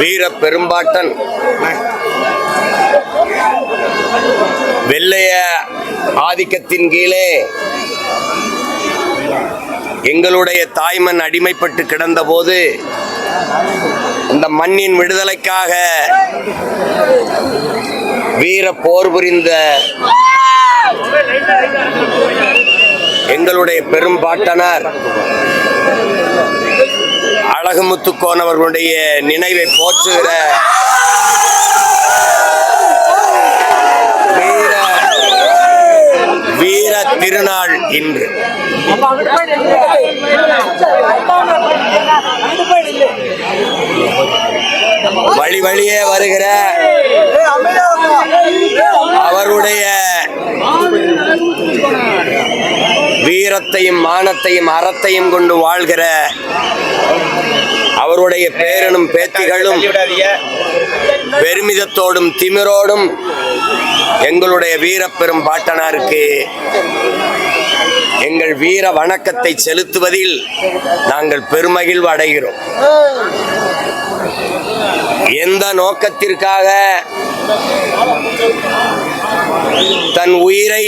வீர பெரும்பாட்டன். வெள்ளைய ஆதிக்கத்தின் கீழே எங்களுடைய தாய்மண் அடிமைப்பட்டு கிடந்தபோது இந்த மண்ணின் விடுதலைக்காக வீர போர் புரிந்த எங்களுடைய பெரும்பாட்டனர் அழகுமுத்துக்கோன் அவர்களுடைய நினைவை போற்றுகிற வீர வீர திருநாள் இன்று. வழி வழியே வருகிற அவருடைய வீரத்தையும் மானத்தையும் அறத்தையும் கொண்டு வாழ்கிற அவருடைய பேரனும் பேத்திகளும் பெருமிதத்தோடும் திமிரோடும் எங்களுடைய வீரப்பெரும் பாட்டனாருக்கு எங்கள் வீர வணக்கத்தை செலுத்துவதில் நாங்கள் பெருமகிழ்வு அடைகிறோம். எந்த நோக்கத்திற்காக தன் உயிரை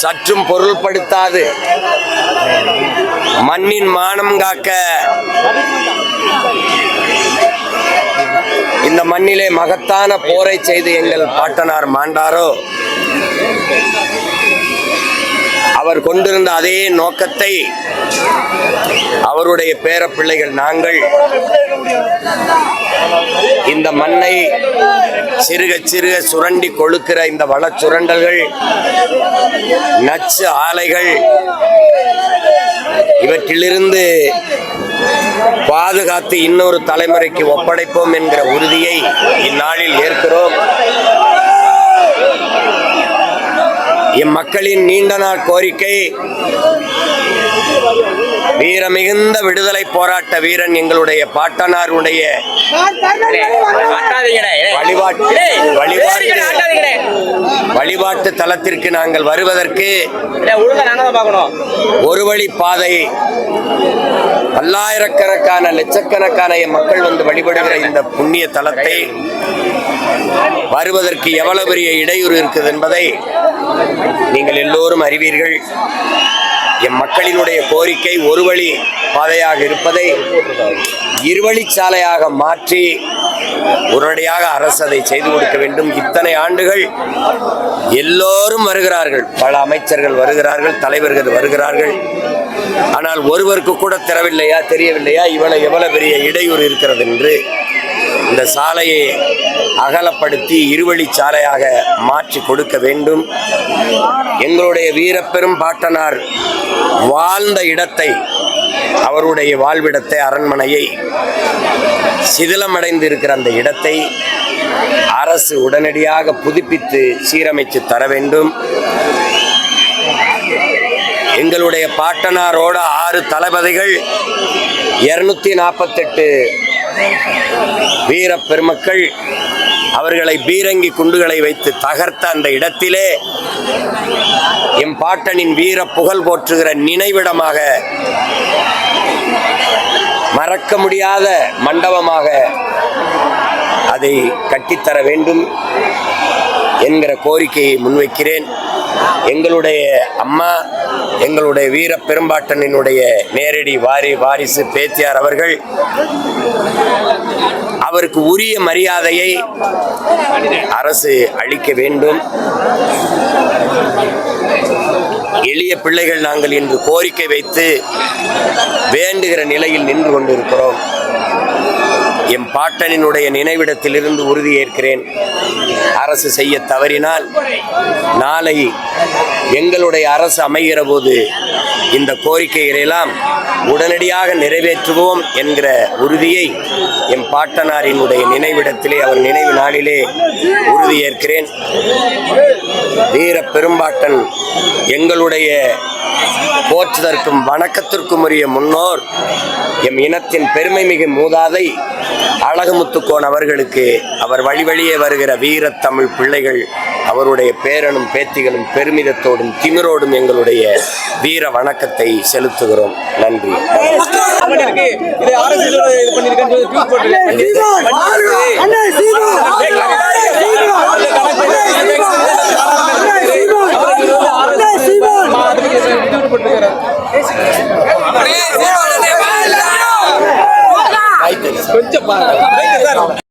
சற்றும் பொருள்படுத்தாது. மண்ணின் மானம் காக்க. இந்த மண்ணிலே மகத்தான போரை செய்து எங்கள் பாட்டனார் மாண்டாரோ? அவர் கொண்டிருந்த அதே நோக்கத்தை அவருடைய பேரப்பிள்ளைகள் நாங்கள் இந்த மண்ணை சிறுக சிறுக சுரண்டி கொழுக்கிற இந்த வளச் சுரண்டல்கள் நச்சு ஆலைகள் இவற்றிலிருந்து பாதுகாத்து இன்னொரு தலைமுறைக்கு ஒப்படைப்போம் என்கிற உறுதியை இந்நாளில் ஏற்கிறோம். இம்மக்களின் நீண்ட நாள் கோரிக்கை வீரமிகுந்த விடுதலை போராட்ட வீரன் எங்களுடைய பாட்டனாருடைய வழிபாட்டு வழிபாட்டு தலத்திற்கு நாங்கள் வருவதற்கு ஒரு வழி பாதை. பல்லாயிரக்கணக்கான லட்சக்கணக்கான மக்கள் வந்து வழிபடுகிற இந்த புண்ணிய தலத்தை வருவதற்கு எவ்வளவு பெரிய இடையூறு இருக்குது என்பதை நீங்கள் எல்லோரும் அறிவீர்கள். எம் மக்களினுடைய கோரிக்கை ஒரு வழி பாதையாக இருப்பதை இருவழிச்சாலையாக மாற்றி உடனடியாக அரசு அதை செய்து கொடுக்க வேண்டும். இத்தனை ஆண்டுகள் எல்லோரும் வருகிறார்கள். பல அமைச்சர்கள் வருகிறார்கள் தலைவர்கள் வருகிறார்கள். ஆனால் ஒருவருக்கு கூட தரவில்லையா தெரியவில்லையா? இவ்வளவு எவ்வளவு பெரிய இடையூறு இருக்கிறது என்று இந்த சாலையை அகலப்படுத்தி இருவழி சாலையாக மாற்றி கொடுக்க வேண்டும். எங்களுடைய வீரப்பெரும் பாட்டனார் வாழ்ந்த இடத்தை அவருடைய வாழ்விடத்தை அரண்மனையை சிதிலமடைந்து இருக்கிற அந்த இடத்தை அரசு உடனடியாக புதுப்பித்து சீரமைத்து தர வேண்டும். எங்களுடைய பாட்டனாரோட ஆறு தளபதிகள் இருநூத்தி நாற்பத்தெட்டு வீர பெருமக்கள் அவர்களை பீரங்கி குண்டுகளை வைத்து தகர்த்த அந்த இடத்திலே எம் பாட்டனின் வீர புகழ் போற்றுகிற நினைவிடமாக மறக்க முடியாத மண்டபமாக அதை கட்டித்தர வேண்டும் என்கிற கோரிக்கையை முன்வைக்கிறேன். எங்களுடைய அம்மா எங்களுடைய வீர பெரும்பாட்டனினுடைய நேரடி வாரி வாரிசு பேத்தியார் அவர்கள் அவருக்கு உரிய மரியாதையை அரசு அளிக்க வேண்டும். எளிய பிள்ளைகள் நாங்கள் இன்று கோரிக்கை வைத்து வேண்டுகிற நிலையில் நின்று கொண்டிருக்கிறோம். எம் பாட்டனினுடைய நினைவிடத்திலிருந்து உறுதியேற்கிறேன். அரசு செய்ய தவறினால் நாளை எங்களுடைய அரசு அமைகிற போது இந்த கோரிக்கைகளையெல்லாம் உடனடியாக நிறைவேற்றுவோம் என்கிற உறுதியை எம் பாட்டனாரினுடைய நினைவிடத்திலே அவர் நினைவு நாளிலே உறுதியேற்கிறேன். வீர பெரும்பாட்டன் எங்களுடைய போற்றுதற்கும் வணக்கத்திற்கும் உரிய முன்னோர் எம் இனத்தின் பெருமை மிகு மூதாதை அழகுமுத்துக்கோன் அவர்களுக்கு அவர் வழி வழியே வருகிற வீரத்தமிழ் பிள்ளைகள் அவருடைய பேரனும் பேத்திகளும் பெருமிதத்தோடும் திமிரோடும் எங்களுடைய வீர வணக்கத்தை செலுத்துகிறோம். நன்றி. ¡Ay, qué raro!